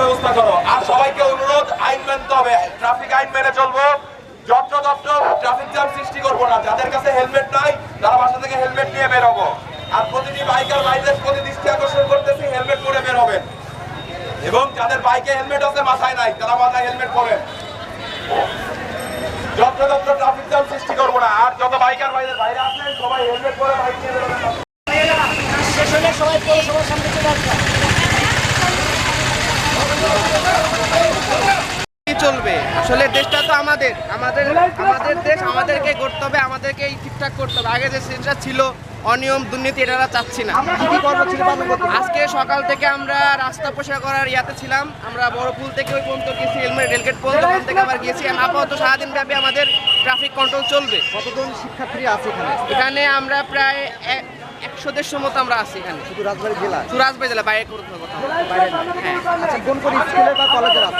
ব্যবস্থা করো। আর সবাইকে অনুরোধ, আইন মানতে হবে। ট্রাফিক আইন মেনে চলবো। যত্র তত্র ট্রাফিক জ্যাম সৃষ্টি করব না। যাদের কাছে হেলমেট নাই, তারা বাসা থেকে হেলমেট নিয়ে বেরোবো আর প্রতিটি বাইকার ভাইদের প্রতি দৃষ্টি আকর্ষণ করতেছি, হেলমেট পরে বের হবেন। এবং যাদের বাইকে হেলমেট আছে, মাথায় নাই, তারা মাথায় হেলমেট পরেন। যত্র তত্র ট্রাফিক জ্যাম সৃষ্টি করব না। আর যত বাইকার ভাইদের বাইরে আসেন, সবাই হেলমেট পরে বাইক নিয়ে বেরোবেন সবাই পৌরসভার সামনে চলে আসবে চলবে। আসলে দেশটা তো আমাদের। আমাদের আমাদের দেশ আমাদেরকে করতে হবে আমাদেরকেই ঠিকঠাক করতে হবে। আগে যে সেটা ছিল অনিয়ম দুর্নীতি এটা চাচ্ছি না। আজকে সকাল থেকে আমরা রাস্তা পরিষ্কার করার ইয়াতে ছিলাম। আমরা বড়পুল থেকে ওই পর্যন্ত গেছি হেলমেট রেলগেট পর্যন্ত ওখান থেকে আবার এখন আপাতত সারাদিন ব্যাপী আমাদের ট্রাফিক কন্ট্রোল চলবে। কতজন শিক্ষার্থী আছে এখানে? এখানে আমরা প্রায় এ- একশো মতো আমরা আছি এখানে। শুধু রাজবাড়ী জেলা? বাইরে করতে কথা না। আচ্ছা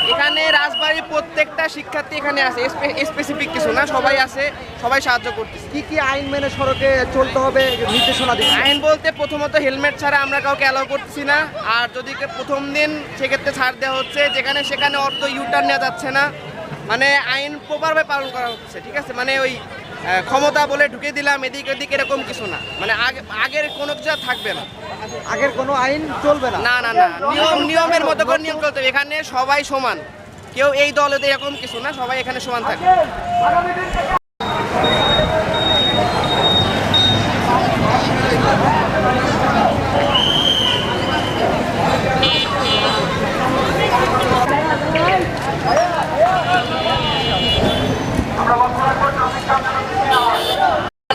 এখানে রাজবাড়ির প্রত্যেকটা শিক্ষার্থী এখানে আছে। স্পেসিফিক কিছু না সবাই আছে সবাই সাহায্য করতেছে। কি কি আইন মেনে সড়কে চলতে হবে নির্দেশনা দিচ্ছে আইন বলতে প্রথমত হেলমেট ছাড়া আমরা কাউকে অ্যালাউ করতেছি না। আর যদি প্রথম দিন সেক্ষেত্রে ছাড় দেওয়া হচ্ছে যেখানে সেখানে অর্থ ইউটার্ন নেওয়া যাচ্ছে না। মানে আইন প্রপারভাবে পালন করা হচ্ছে ঠিক আছে? মানে ওই ক্ষমতা বলে ঢুকে দিলাম এদিক ওদিক এরকম কিছু না। মানে আগে আগের কোনো কিছু থাকবে না। আগের কোনো আইন চলবে না? না না না। নিয়ম নিয়মের মতো করে নিয়ম চলতে হবে। এখানে সবাই সমান। কেউ এই দলে এরকম কিছু না সবাই এখানে সমান থাকে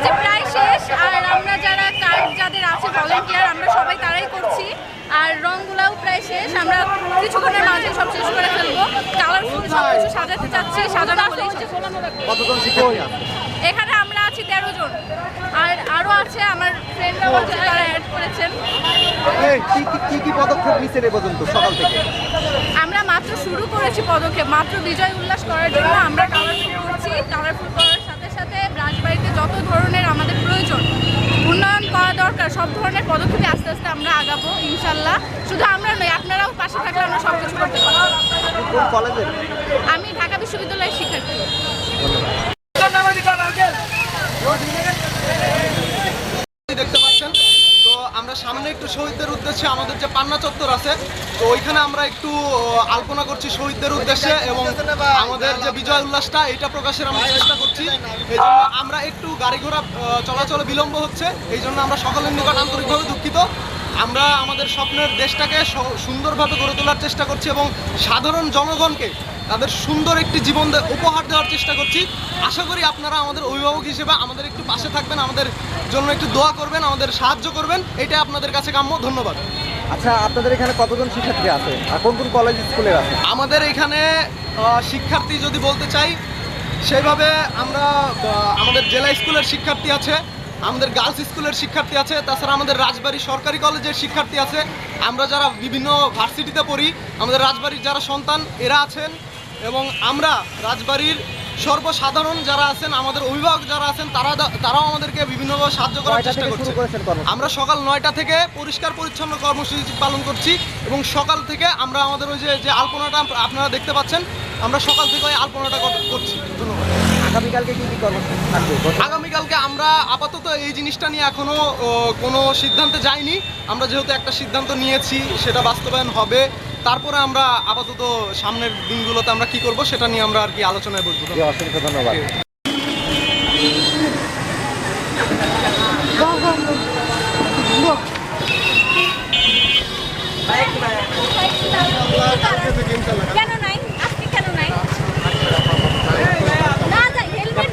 যে প্রায় শেষ আর আমরা যারা কার্ড যাদের আছে ভলেন্টিয়ার আমরা সবাই তারাই করছি আর রংগুলাও প্রায় শেষ আমরা কিছুক্ষণের মাঝে সব শেষ করে ফেলব সাজাতে চাচ্ছি সাজানো হলেই কতজন শিক্ষার্থী এখানে আমরা আছি তেরো জন। আর আরও আছে আমার ফ্রেন্ডরাও আছে যারা অ্যাড করেছেন। এই, কি কি- কি কি পদক্ষেপ নিচ্ছেন এ পর্যন্ত সকাল থেকে? আমরা মাত্র শুরু করেছি পদক্ষেপ। মাত্র বিজয় উল্লাস করার জন্য আমরা কালারফুল করছি কালারফুল করার সাথে যত ধরনের আমাদের প্রয়োজন উন্নয়ন করা দরকার সব ধরনের পদক্ষেপে আস্তে আস্তে আমরা আগাবো ইনশাল্লাহ। শুধু আমরা নয় আপনারাও পাশে থাকলে আমরা সব কিছু করতে পারব। আমি ঢাকা বিশ্ববিদ্যালয়ের শিক্ষার্থী দেখতে পাচ্ছেন তো আমরা সামনে একটু শহীদদের উদ্দেশ্যে আমাদের যে পান্না চত্বর আছে, তো ওইখানে আমরা একটু আলপনা করছি শহীদদের উদ্দেশ্যে এবং আমাদের যে বিজয় উল্লাসটা, এটা প্রকাশের আমরা চেষ্টা করছি। এই জন্য আমরা একটু গাড়ি ঘোড়া চলাচল বিলম্ব হচ্ছে। এই জন্য আমরা সকলের নিকট আন্তরিকভাবে দুঃখিত। আমরা আমাদের স্বপ্নের দেশটাকে সুন্দরভাবে গড়ে তোলার চেষ্টা করছি এবং সাধারণ জনগণকে তাদের সুন্দর একটি জীবন উপহার দেওয়ার চেষ্টা করছি। আশা করি আপনারা আমাদের অভিভাবক হিসেবে আমাদের একটু পাশে থাকবেন আমাদের জন্য একটু দোয়া করবেন আমাদের সাহায্য করবেন এটা আপনাদের কাছে কাম্য। ধন্যবাদ। আচ্ছা আপনাদের এখানে কতজন শিক্ষার্থী আছে? আর কোন কোন কলেজ স্কুলে আছে? আমাদের এখানে শিক্ষার্থী যদি বলতে চাই সেইভাবে আমরা আমাদের জেলা স্কুলের শিক্ষার্থী আছে। আমাদের গার্লস স্কুলের শিক্ষার্থী আছে তাছাড়া আমাদের রাজবাড়ি সরকারি কলেজের শিক্ষার্থী আছে। আমরা যারা বিভিন্ন ভার্সিটিতে পড়ি আমাদের রাজবাড়ির যারা সন্তান এরা আছেন এবং আমরা রাজবাড়ির সর্বসাধারণ যারা আছেন আমাদের অভিভাবক যারা আছেন তারা তারাও আমাদেরকে বিভিন্নভাবে সাহায্য করার চেষ্টা করছে? আমরা সকাল নয়টা থেকে পরিষ্কার পরিচ্ছন্ন কর্মসূচি পালন করছি এবং সকাল থেকে আমরা আমাদের ওই যে যে আলপনাটা আপনারা দেখতে পাচ্ছেন আমরা সকাল থেকে ওই আলপনাটা কর- করছি। ধন্যবাদ। আগামীকালকে কি কি কর্মসূচি থাকবে? আগামীকালকে আমরা আপাতত এই জিনিসটা নিয়ে এখনও ও, কোনো সিদ্ধান্তে যাইনি আমরা যেহেতু একটা সিদ্ধান্ত নিয়েছি সেটা বাস্তবায়ন হবে। তারপরে আমরা আপাতত সামনের দিনগুলোতে আমরা কি করব সেটা নিয়ে আমরা আর কি আলোচনায় বলব অসংখ্য ধন্যবাদ কেন নাই আজকে কেন নাই না যাই হেলমেট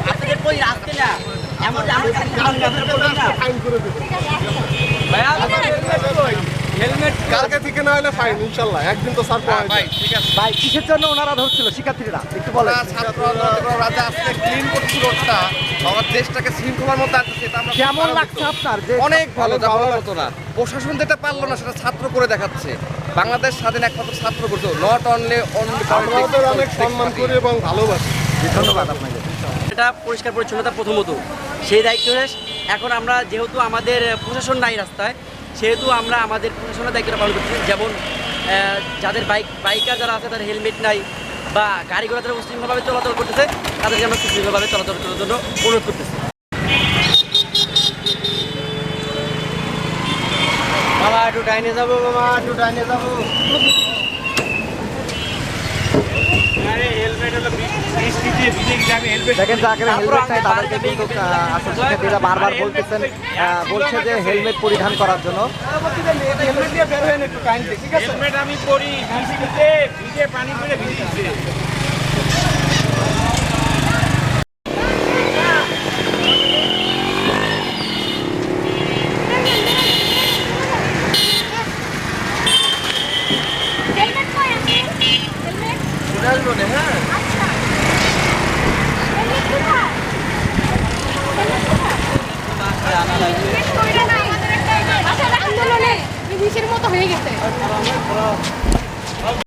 একদিন তো ওনারা ধরছিল শিক্ষার্থীরা একটু দেশটাকে কেমন লাগছে অনেক ভালো প্রশাসন যেটা পারল না সেটা ছাত্র করে দেখাচ্ছে বাংলাদেশ স্বাধীন একমাত্র ছাত্র করছে নট অনলি অনেক সম্মান করি এবং ভালোবাসি ধন্যবাদ আপনাকে। এটা পরিষ্কার পরিচ্ছন্নতা প্রথমত। সেই দায়িত্ব এখন আমরা যেহেতু আমাদের প্রশাসন নাই রাস্তায়, সেহেতু আমরা আমাদের প্রশাসনের দায়িত্বটা পালন করছি। যেমন যাদের বাইক, বাইকার যারা আছে, তাদের হেলমেট নাই বা গাড়ি ঘোড়া যারা উশৃঙ্খলভাবে চলাচল করতেছে, তাদেরকে আমরা সুশৃঙ্খলভাবে চলাচল করার জন্য অনুরোধ করতেছি। মামা, একটু ডাইনে যাব, মামা, একটু ডাইনে যাব। দেখেন যাকে হেলমেট নাই তাদেরকে কিন্তু আসল শিক্ষার্থীরা বারবার বলতেছেন বলছে যে হেলমেট পরিধান করার জন্য। হেলমেট দিয়ে বের একটু কাইন্ডলি ঠিক আছে? আমি ভিজে ভিজে পানি করে ভিজে হেলমেট কই আছে হেলমেট হ্যাঁ আচ্ছা হেলমেট কোথায় হেলমেট কইরা নাই আমাদের একটা আন্দোলনে মতো হয়ে গেছে।